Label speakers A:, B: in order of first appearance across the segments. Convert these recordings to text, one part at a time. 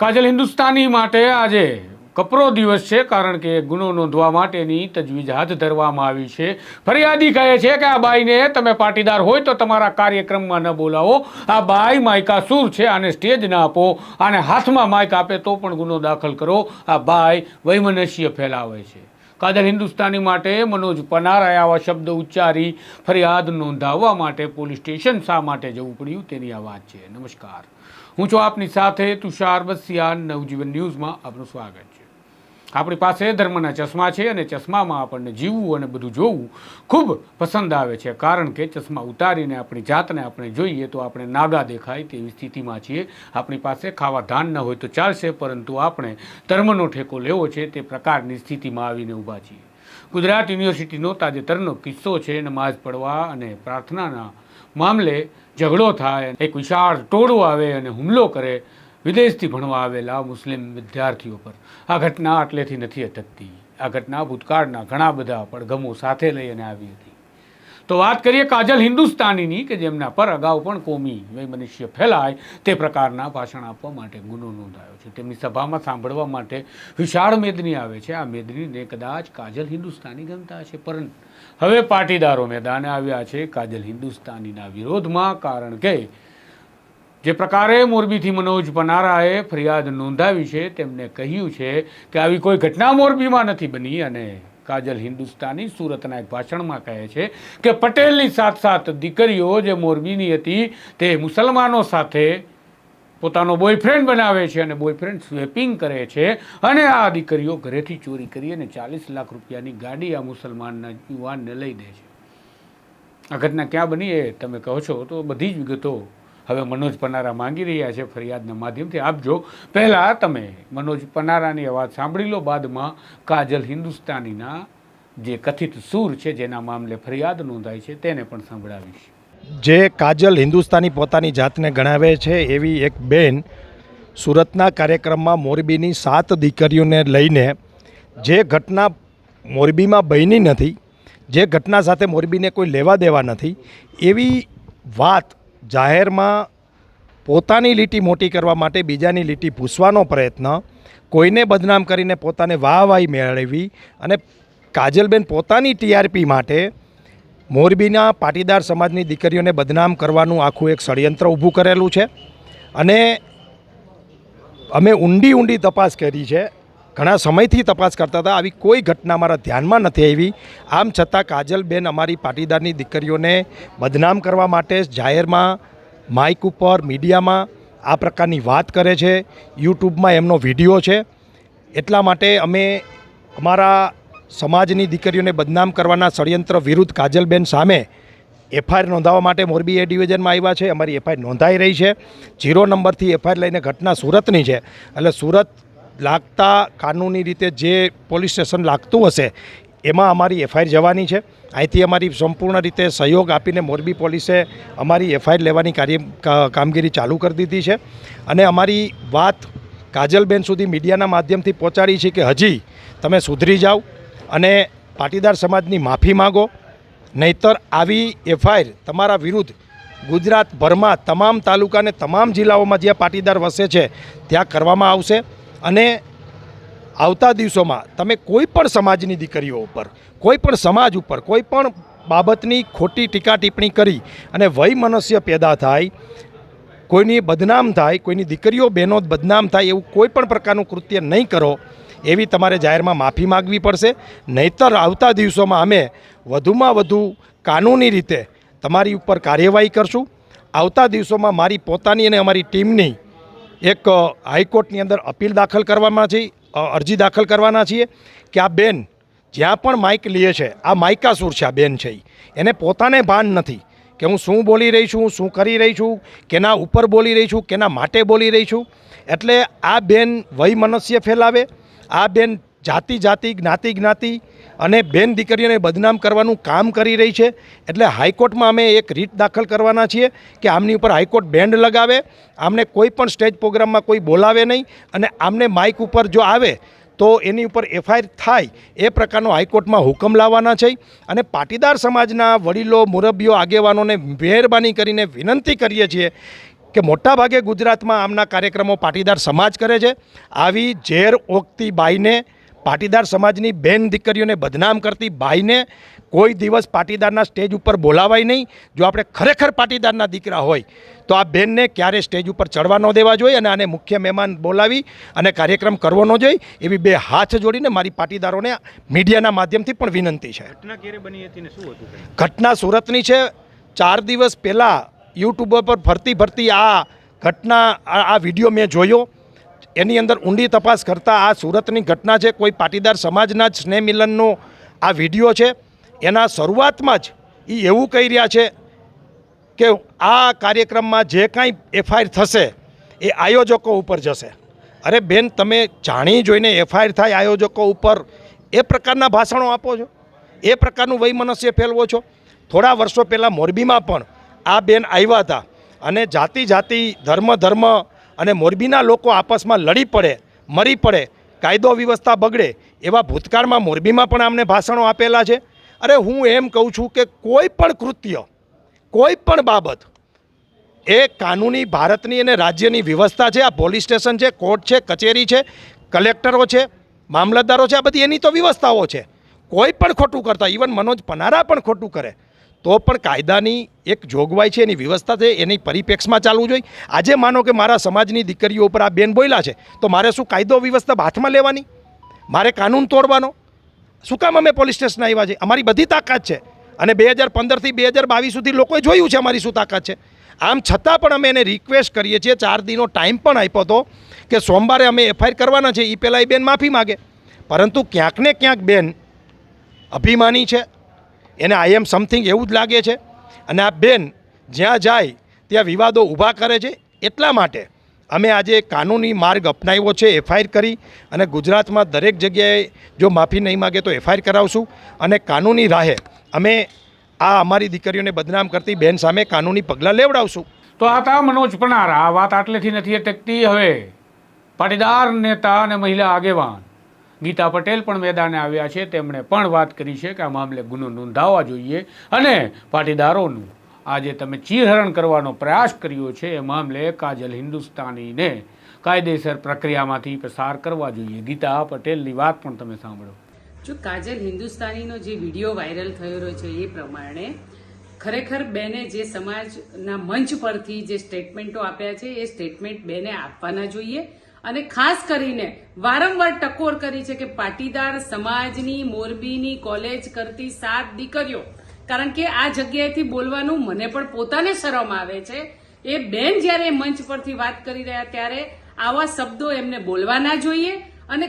A: કાજલ હિન્દુસ્તાની માટે આજે કપરો દિવસ છે, કારણ કે ગુનો નોંધવા માટેની તજવીજ હાથ ધરવામાં આવી છે. ફરિયાદી કહે છે કે આ બાઈને તમે પાટીદાર હોય તો તમારા કાર્યક્રમમાં ન બોલાવો. આ બાઈ માયકાસૂર છે, આને સ્ટેજ ના આપો. આને હાથમાં માઇક આપે તો પણ ગુનો દાખલ કરો. આ બાઈ વૈમનસ્ય ફેલાવે છે. કાજલ હિન્દુસ્તાની માટે મનોજ પનારાએ આવા શબ્દ ઉચ્ચારી ફરિયાદ નોંધાવવા માટે પોલીસ સ્ટેશન શા માટે જવું પડ્યું તેની આ વાત છે. નમસ્કાર. હું છું આપની સાથે તુષાર બસિયા નવજીવન ન્યૂઝમાં આપનું સ્વાગત છે. આપણી પાસે ધર્મના ચશ્મા છે અને ચશ્મામાં આપણને જીવવું અને બધું જોવું ખૂબ પસંદ આવે છે. કારણ કે ચશ્મા ઉતારીને આપણી જાતને આપણે જોઈએ તો આપણે નાગા દેખાય તેવી સ્થિતિમાં છીએ. આપણી પાસે ખાવા ધાન ન હોય તો ચાલશે, પરંતુ આપણે ધર્મનો ઠેકો લેવો છે તે પ્રકારની સ્થિતિમાં આવીને ઊભા છીએ. ગુજરાત યુનિવર્સિટીનો તાજેતરનો કિસ્સો છે. નમાઝ પડવા અને પ્રાર્થનાના મામલે ઝઘડો થાય, એક વિશાળ ટોળું આવે અને હુમલો કરે, વિદેશથી ભણવા આવેલા મુસ્લિમ વિદ્યાર્થીઓ પર. આ ઘટના આટલેથી નથી અટકતી. આ ઘટના ભૂતકાળના ઘણા બધા પડઘમો સાથે લઈને આવી હતી. તો વાત કરીએ કાજલ હિન્દુસ્તાનીની કે જેમના પર અગાઉ પણ કોમી વૈમનસ્ય ફેલાય તે પ્રકારના ભાષણ આપવા માટે ગુનો નોંધાયો છે. તેમની સભામાં સાંભળવા માટે વિશાળ મેદની આવે છે. આ મેદનીને કદાચ કાજલ હિન્દુસ્તાની ગમતા છે પરંતુ હવે પાટીદારો મેદાને આવ્યા છે કાજલ હિન્દુસ્તાનીના વિરોધમાં, કારણ કે જે પ્રકારે મોરબીથી મનોજ પનારાએ ફરિયાદ નોંધાવી છે, તેમને કહ્યું છે કે આવી કોઈ ઘટના મોરબીમાં નથી બની અને કાજલ હિન્દુસ્તાની સુરતના એક ભાષણમાં કહે છે કે પટેલની સાત સાત દીકરીઓ જે મોરબીની હતી, તે મુસલમાનો સાથે પોતાનો બોયફ્રેન્ડ બનાવે છે અને બોયફ્રેન્ડ સ્વેપિંગ કરે છે અને આ દીકરીઓ ઘરેથી ચોરી કરી અને ચાલીસ લાખ રૂપિયાની ગાડી આ મુસલમાનના યુવાનને લઈ દે છે. આ ઘટના ક્યાં બની એ તમે કહો છો તો બધી જ વિગતો હવે મનોજ પનારા માંગી રહ્યા છે ફરિયાદના માધ્યમથી. આપજો પહેલાં તમે મનોજ પનારાની અવાજ સાંભળી લો, બાદમાં કાજલ હિન્દુસ્તાનીના જે કથિત સૂર છે, જેના મામલે ફરિયાદ નોંધાઈ છે, તેને પણ સંભળાવીશ.
B: જે કાજલ હિન્દુસ્તાની પોતાની જાતને ગણાવે છે, એવી એક બેન સુરતના કાર્યક્રમમાં મોરબીની સાત દીકરીઓને લઈને જે ઘટના મોરબીમાં બની નથી, જે ઘટના સાથે મોરબીને કોઈ લેવા દેવા નથી, એવી વાત જાહેરમાં પોતાની લીટી મોટી કરવા માટે બીજાની લીટી ભૂસવાનો પ્રયત્ન, કોઈને બદનામ કરીને પોતાને વાહવાહી મેળવી અને કાજલબેન પોતાની ટીઆરપી માટે મોરબીના પાટીદાર સમાજની દીકરીઓને બદનામ કરવાનું આખું એક ષડયંત્ર ઊભું કરેલું છે. અને અમે ઊંડી ઊંડી તપાસ કરી છે ઘણા સમયથી તપાસ કરતા હતા. આવી કોઈ ઘટના અમારા ધ્યાનમાં નથી આવી. આમ છતાં કાજલબેન અમારી પાટીદારની દીકરીઓને બદનામ કરવા માટે જાહેરમાં માઇક ઉપર, મીડિયામાં આ પ્રકારની વાત કરે છે. યુટ્યુબમાં એમનો વીડિયો છે. એટલા માટે અમે અમારા સમાજની દીકરીઓને બદનામ કરવાના ષડયંત્ર વિરુદ્ધ કાજલબેન સામે એફઆઈઆર નોંધાવવા માટે મોરબી એ ડિવિઝનમાં આવ્યા છે. અમારી એફઆઈઆર નોંધાઈ રહી છે. જીરો નંબરથી એફઆઈઆર લઈને ઘટના સુરતની છે. એટલે સુરત લાગતા કાનૂની રીતે જે પોલીસ સ્ટેશન લાગતું હશે, એમાં અમારી એફઆઈઆર જવાની છે. અહીંથી અમારી સંપૂર્ણ રીતે સહયોગ આપીને મોરબી પોલીસે અમારી એફઆઈઆર લેવાની કાર્ય કામગીરી ચાલુ કરી દીધી છે. અને અમારી વાત કાજલબેન સુધી મીડિયાના માધ્યમથી પહોંચાડી છે કે હજી તમે સુધરી જાઓ અને પાટીદાર સમાજની માફી માગો. નહીતર આવી એફઆઈઆર તમારા વિરુદ્ધ ગુજરાતભરમાં તમામ તાલુકા અને તમામ જિલ્લાઓમાં જ્યાં પાટીદાર વસે છે, ત્યાં કરવામાં આવશે. અને આવતા દિવસોમાં તમે કોઈ પણ સમાજની દીકરીઓ ઉપર, કોઈ પણ સમાજ ઉપર, કોઈ પણ બાબતની ખોટી ટીકા ટિપ્પણી કરી અને વય મનસ્ય પેદા થાય, કોઈની બદનામ થાય, કોઈની દીકરીઓ બહેનો બદનામ થાય એવું કોઈ પણ પ્રકારનું કૃત્ય નહીં કરો, એવી તમારે જાહેરમાં માફી માગવી પડશે. નહીતર આવતા દિવસોમાં અમે વધુમાં વધુ કાનૂની રીતે તમારી ઉપર કાર્યવાહી કરશું. આવતા દિવસોમાં મારી પોતાની અને અમારી ટીમની એક હાઈકોર્ટની અંદર અપીલ દાખલ કરવામાં છે અરજી દાખલ કરવાના છીએ કે આ બેન જ્યાં પણ માઇક લે છે, આ માઇકાસુર છે, આ બેન છે એને પોતાને ભાન નથી કે હું શું બોલી રહી છું, શું કરી રહી છું, કેના ઉપર બોલી રહી છું, કેના માટે બોલી રહી છું. એટલે આ બેન વય મનસ્ય ફેલાવે, આ બેન જાતિ જાતિ, જ્ઞાતિ જ્ઞાતિ અને બેન દીકરીઓને બદનામ કરવાનું કામ કરી રહી છે. એટલે હાઈકોર્ટમાં અમે એક રીટ દાખલ કરવાના છીએ કે આમની ઉપર હાઈકોર્ટ બેન્ડ લગાવે, આમને કોઈ પણ સ્ટેજ પ્રોગ્રામમાં કોઈ બોલાવે નહીં અને આમને માઇક ઉપર જો આવે તો એની ઉપર એફઆઈઆર થાય એ પ્રકારનો હાઈકોર્ટમાં હુકમ લાવવાના છે. અને પાટીદાર સમાજના વડીલો મુરબ્બીઓ આગેવાનોને મહેરબાની કરીને વિનંતી કરીએ છીએ કે મોટાભાગે ગુજરાતમાં આમના કાર્યક્રમો પાટીદાર સમાજ કરે છે. આવી ઝેર ઓગતી બાઈને પાટીદાર સમાજની બેન દીકરીઓને બદનામ કરતી ભાઈને કોઈ દિવસ પાટીદારના સ્ટેજ ઉપર બોલાવાય નહીં. જો આપણે ખરેખર પાટીદારના દીકરા હોય તો આ બેનને ક્યારે સ્ટેજ ઉપર ચડવા ન દેવા જોઈએ અને આને મુખ્ય મહેમાન બોલાવી અને કાર્યક્રમ કરવો ન જોઈએ. એવી બે હાથ જોડીને મારી પાટીદારોને મીડિયાના માધ્યમથી પણ વિનંતી છે.
C: ઘટના ક્યારે બની હતી ને શું હતું
B: ઘટના? સુરતની છે. ચાર દિવસ પહેલાં યુટ્યુબ પર ફરતી ફરતી આ ઘટના આ આ વીડિયો મેં જોયો. એની અંદર ઊંડી તપાસ કરતાં આ સુરતની ઘટના છે. કોઈ પાટીદાર સમાજના જ સ્નેહ મિલનનો આ વીડિયો છે. એના શરૂઆતમાં જ એ એવું કહી રહ્યા છે કે આ કાર્યક્રમમાં જે કાંઈ એફઆઈઆર થશે એ આયોજકો ઉપર જશે. અરે બેન, તમે જાણી જોઈને એફઆઈઆર થાય આયોજકો ઉપર એ પ્રકારના ભાષણો આપો છો? એ પ્રકારનું વૈમનસ્ય ફેલવો છો? થોડા વર્ષો પહેલાં મોરબીમાં પણ આ બેન આવ્યા હતા અને જાતિ જાતિ ધર્મ ધર્મ અને મોરબીના લોકો આપસમાં લડી પડે, મરી પડે, કાયદો વ્યવસ્થા બગડે, એવા ભૂતકાળમાં મોરબીમાં પણ આમને ભાષણો આપેલા છે. અરે હું એમ કહું છું કે કોઈ પણ કૃત્ય, કોઈ પણ બાબત, એ કાનૂની, ભારતની અને રાજ્યની વ્યવસ્થા છે, આ પોલીસ સ્ટેશન છે, કોર્ટ છે, કચેરી છે, કલેક્ટરો છે, મામલતદારો છે, આ બધી એની તો વ્યવસ્થાઓ છે. કોઈ પણ ખોટું કરતા, ઇવન મનોજ પનારા પણ ખોટું કરે. તો પણ કાયદાની એક જોગવાઈ છે, એની વ્યવસ્થા છે, એની પરિપ્રેક્ષમાં ચાલવું જોઈએ. આજે માનો કે મારા સમાજની દીકરીઓ ઉપર આ બેન બોલ્યા છે, તો મારે શું કાયદો વ્યવસ્થા હાથમાં લેવાની? મારે કાનૂન તોડવાનો? શું કામ અમે પોલીસ સ્ટેશન આવ્યા છે? અમારી બધી તાકાત છે. અને બે હજાર પંદરથી બે હજાર બાવીસ સુધી લોકોએ જોયું છે અમારી શું તાકાત છે. આમ છતાં પણ અમે એને રિક્વેસ્ટ કરીએ છીએ, ચાર દિનો ટાઈમ પણ આપ્યો હતો કે સોમવારે અમે એફઆઈઆર કરવાના છે એ પહેલાં એ બેન માફી માગે. પરંતુ ક્યાંક ને ક્યાંક બેન અભિમાની છે એને આઈ એમ સમથિંગ એવું જ લાગે છે. અને આ બેન જ્યાં જાય, ત્યાં વિવાદો ઊભા કરે છે. એટલા માટે અમે આજે કાનૂની માર્ગ અપનાવ્યો છે, એફઆઈઆર કરી અને ગુજરાતમાં દરેક જગ્યાએ જો માફી નહીં માગે તો એફઆઈઆર કરાવશું. અને કાનૂની રાહે અમે આ અમારી દીકરીઓને બદનામ કરતી બેન સામે કાનૂની પગલાં લેવડાવશું.
A: તો આ તા મનોજ પનારા, આ વાત આટલેથી નથી અટકતી હવે. પાટીદાર નેતા અને મહિલા આગેવાન. ગીતા પટેલ પણ મેદાને આવ્યા છે. તેમણે પણ વાત કરી છે કે આ મામલે ગુનો નોંધાવવા જોઈએ અને પાટીદારોનું આજે તમે ચીરહરણ કરવાનો પ્રયાસ કર્યો છે. એ મામલે કાજલ હિન્દુસ્તાનીને કાયદેસર પ્રક્રિયામાંથી પસાર કરવા જોઈએ. ગીતા પટેલની વાત પણ તમે સાંભળો.
D: જો કાજલ હિન્દુસ્તાનીનો જે વીડિયો વાયરલ થયો છે એ પ્રમાણે ખરેખર બેને જે સમાજના મંચ પરથી જે સ્ટેટમેન્ટો આપ્યા છે, એ સ્ટેટમેન્ટ બેને આપવાના જોઈએ. અને ખાસ કરીને વારંવાર ટકોર કરી છે કે પાટીદાર સમાજની મોરબીની કોલેજ કરતી સાત દીકરીઓ, કારણ કે આ જગ્યાએથી બોલવાનું મને પણ પોતાને શરમ આવે છે. એ બેન જ્યારે મંચ પરથી વાત કરી રહ્યા ત્યારે આવા શબ્દો એમને બોલવા ના જોઈએ અને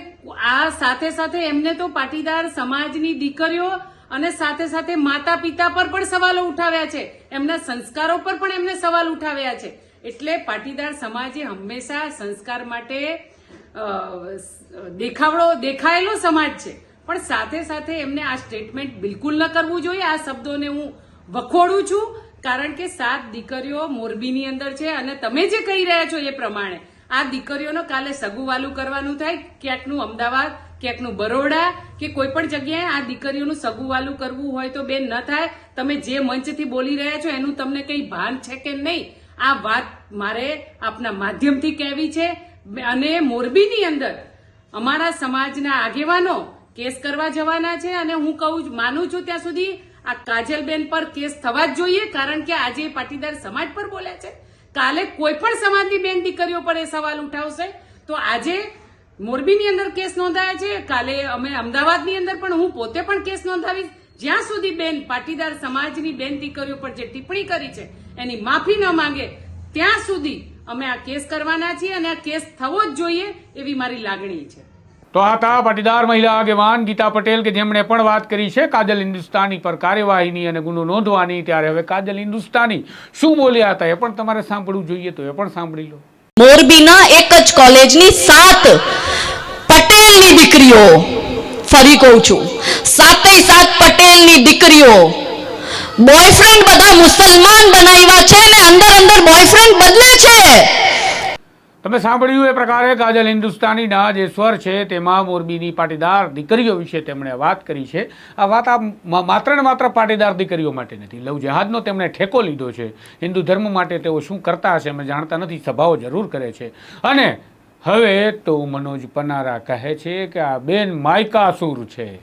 D: આ સાથે સાથે એમને તો પાટીદાર સમાજની દીકરીઓ અને સાથે સાથે માતા પિતા પર પણ સવાલો ઉઠાવ્યા છે. એમના સંસ્કારો પર પણ એમને સવાલ ઉઠાવ્યા છે. એટલે પાટીદાર સમાજે હંમેશા સંસ્કાર માટે દેખાવડો દેખાયેલો સમાજ છે. પણ સાથે સાથે એમને આ સ્ટેટમેન્ટ બિલકુલ ન કરવું જોઈએ. આ શબ્દોને હું વખોડું છું, કારણ કે સાત દીકરીઓ મોરબીની અંદર છે અને તમે જે કહી રહ્યા છો એ પ્રમાણે, આ દીકરીઓનો કાલે સગુવાલું કરવાનું થાય, ક્યાંકનું અમદાવાદ, ક્યાંકનું બરોડા કે કોઈ પણ જગ્યાએ આ દીકરીઓનું સગુવાલું કરવું હોય તો બેન ન થાય. તમે જે મંચથી બોલી રહ્યા છો એનું તમને કંઈ ભાન છે કે નહીં? આ વાત મારે આપના માધ્યમથી કહેવી છે અને મોરબીની અંદર અમારા સમાજના આગેવાનો કેસ કરવા જવાના છે અને હું કહું માનું છું ત્યાં સુધી આ કાજલબેન પર કેસ થવા જ જોઈએ, કારણ કે આજે પાટીદાર સમાજ પર બોલ્યા છે. કાલે કોઈ પણ સમાજની બેન દીકરીઓ પર એ સવાલ ઉઠાવશે. તો આજે મોરબીની અંદર કેસ નોંધાયા છે. કાલે અમે અમદાવાદની અંદર પણ હું પોતે પણ કેસ નોંધાવીશ. જ્યાં સુધી બેન પાટીદાર સમાજની બેન દીકરીઓ પર જે ટિપ્પણી કરી છે એની માફી ન માંગે. ત્યાં સુધી અમે આ કેસ કરવાના છીએ અને આ કેસ થવો જ જોઈએ એવી મારી લાગણી છે.
A: તો આ તા પાટીદાર મહિલા આગેવાન ગીતા પટેલ કે જેમણે પણ વાત કરી છે કાજલ હિન્દુસ્તાની પર કાર્યવાહીની અને ગુનો નોંધવાની. ત્યારે હવે કાજલ હિન્દુસ્તાની શું બોલ્યા હતા એ પણ તમારે સાંભળવું જોઈએ તો એ પણ સાંભળી લો.
E: મોરબીના એક જ કોલેજની સાત પટેલની દીકરીઓ ફરી કહું છું સાતે સાત પટેલની દીકરીઓ બોયફ્રેન્ડ બધા મુસલમાન બનાવ્યા છે ને અંદર અંદર બોયફ્રેન્ડ બદલે છે.
A: તમે સાંભળ્યું એ પ્રકારે કાજલ હિન્દુસ્તાનીના જે સ્વર છે, તેમાં મોરબીની પાટીદાર દીકરીઓ વિશે તેમણે વાત કરી છે. આ વાત આ માત્ર ને માત્ર પાટીદાર દીકરીઓ માટે નથી. લવ જહાજનો તેમણે ઠેકો લીધો છે. હિન્દુ ધર્મ માટે તેઓ શું કરતા હશે અમે જાણતા નથી. સભાઓ જરૂર કરે છે. અને હવે તો મનોજ પનારા કહે છે કે આ બેન માયકાસુર છે.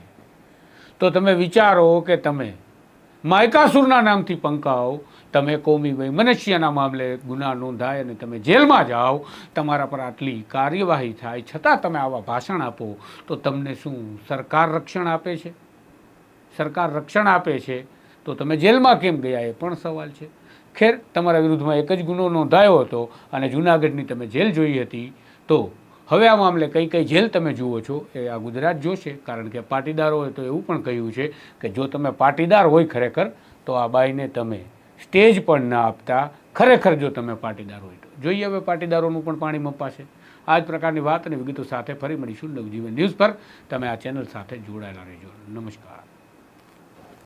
A: તો તમે વિચારો કે તમે માયકાસુરના નામથી પંકાઓ, તમે કોમી વૈમનસ્યના મામલે ગુના નોંધાય અને તમે જેલમાં જાઓ, તમારા પર આટલી કાર્યવાહી થાય, છતાં તમે આવા ભાષણ આપો, તો તમને શું સરકાર રક્ષણ આપે છે? સરકાર રક્ષણ આપે છે, તો તમે જેલમાં કેમ ગયા એ પણ સવાલ છે. ખેર, તમારા વિરુદ્ધમાં એક જ ગુનો નોંધાયો હતો અને જૂનાગઢની તમે જેલ જોઈ હતી, તો હવે આ મામલે કઈ કઈ જેલ તમે જુઓ છો એ આ ગુજરાત જોશે, કારણ કે પાટીદારોએ તો એવું પણ કહ્યું છે કે જો તમે પાટીદાર હોય ખરેખર, તો આ બાઈને તમે સ્ટેજ પણ ના આપતા, ખરેખર જો તમે પાટીદાર હોય તો. જોઈએ હવે પાટીદારોનું પણ પાણી મપાશે. આ જ પ્રકારની વાત અને વિગતો સાથે ફરી મળીશું નવજીવન ન્યૂઝ પર. તમે આ ચેનલ સાથે જોડાયેલા રહેજો. નમસ્કાર.